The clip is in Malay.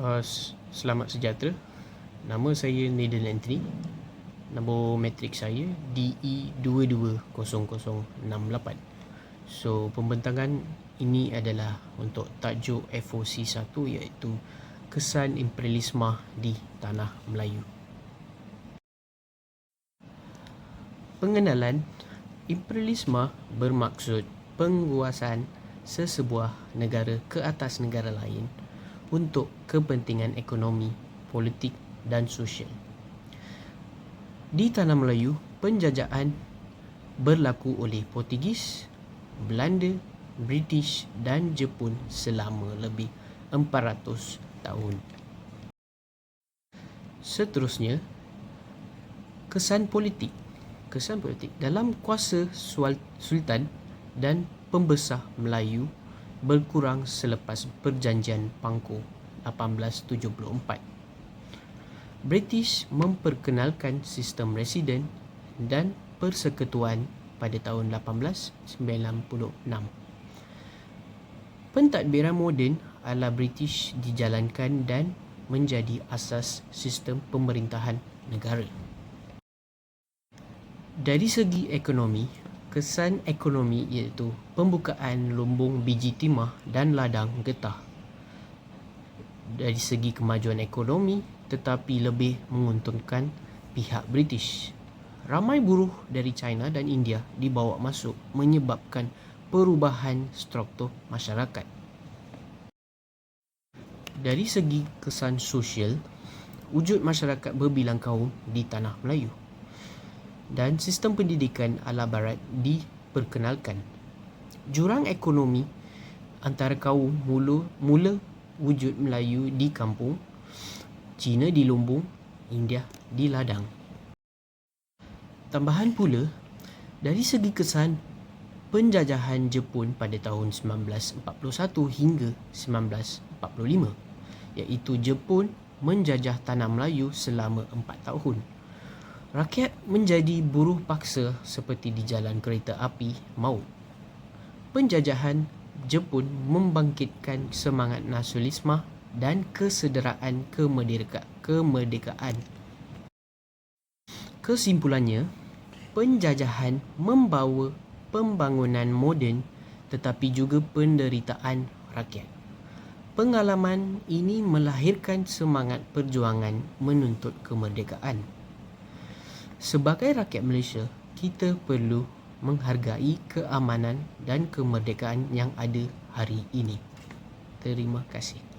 Uh, selamat sejahtera. Nama saya Nathan Anthony. Nombor matrik saya E DE220068. So, pembentangan ini adalah untuk tajuk FOC 1 iaitu Kesan Imperialisme di Tanah Melayu. Pengenalan imperialisme bermaksud penguasaan sesebuah negara ke atas negara lain untuk kepentingan ekonomi, politik dan sosial. Di Tanah Melayu, penjajahan berlaku oleh Portugis, Belanda, British dan Jepun selama lebih 400 tahun. Seterusnya, kesan politik. Kesan politik dalam kuasa Sultan dan pembesar Melayu berkurang selepas perjanjian Pangko 1874. British memperkenalkan sistem residen dan persekutuan pada tahun 1896. Pentadbiran moden ala British dijalankan dan menjadi asas sistem pemerintahan negara. Dari segi ekonomi, kesan ekonomi iaitu pembukaan lumbung biji timah dan ladang getah. Dari segi kemajuan ekonomi, tetapi lebih menguntungkan pihak British. Ramai buruh dari China dan India dibawa masuk menyebabkan perubahan struktur masyarakat. Dari segi kesan sosial, wujud masyarakat berbilang kaum di tanah Melayu dan sistem pendidikan ala barat diperkenalkan. Jurang ekonomi antara kaum mula, mula wujud Melayu di kampung, Cina di lumbung, India di ladang. Tambahan pula, dari segi kesan penjajahan Jepun pada tahun 1941 hingga 1945, iaitu Jepun menjajah tanah Melayu selama 4 tahun. Rakyat menjadi buruh paksa seperti di jalan kereta api maut. Penjajahan Jepun membangkitkan semangat nasionalisme dan kesederaan kemerdeka kemerdekaan. Kesimpulannya, penjajahan membawa pembangunan moden tetapi juga penderitaan rakyat. Pengalaman ini melahirkan semangat perjuangan menuntut kemerdekaan. Sebagai rakyat Malaysia, kita perlu menghargai keamanan dan kemerdekaan yang ada hari ini. Terima kasih.